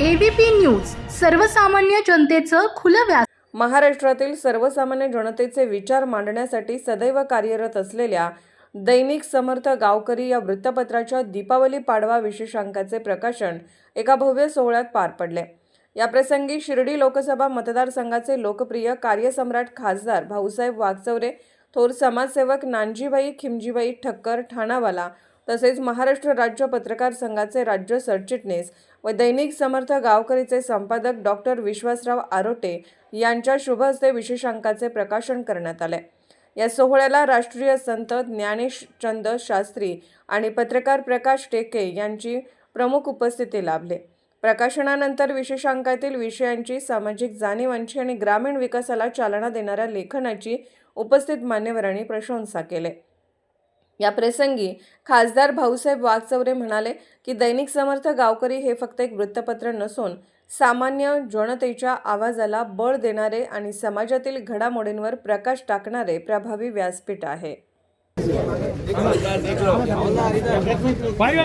ABP news सर्वसामान्य जनतेचं खुलं व्यास महाराष्ट्रातील सर्वसामान्य जनतेचे विचार मांडण्यासाठी सदैव कार्यरत असलेल्या दैनिक समर्थ गावकरी या वृत्तपत्राच्या दीपावली पाडवा विशेषांकाचे प्रकाशन एका भव्य सोहळ्यात पार पडले. याप्रसंगी शिर्डी लोकसभा मतदारसंघाचे लोकप्रिय कार्यसम्राट खासदार भाऊसाहेब वागचौरे थोर समाजसेवक नानजीबाई खिमजीबाई ठक्कर ठाणावाला तसेच महाराष्ट्र राज्य पत्रकार संघाचे राज्य सरचिटणीस व दैनिक समर्थ गावकरीचे संपादक डॉक्टर विश्वासराव आरोटे यांच्या शुभहस्ते विशेषांकाचे प्रकाशन करण्यात आले. या सोहळ्याला राष्ट्रीय संत ज्ञानेशचंद शास्त्री आणि पत्रकार प्रकाश टेके यांची प्रमुख उपस्थिती लाभले. प्रकाशनानंतर विशेषांकातील विषयांची सामाजिक जाणीवांची आणि ग्रामीण विकासाला चालना देणाऱ्या लेखनाची उपस्थित मान्यवरांनी प्रशंसा केली. या प्रसंगी खासदार भाऊसाहेब वागचौरे म्हणाले की दैनिक समर्थ गावकरी हे फक्त एक वृत्तपत्र नसून सामान्य जनतेच्या आवाजाला बळ देणारे आणि समाजातील घडामोडींवर प्रकाश टाकणारे प्रभावी व्यासपीठ आहे. पाहिजे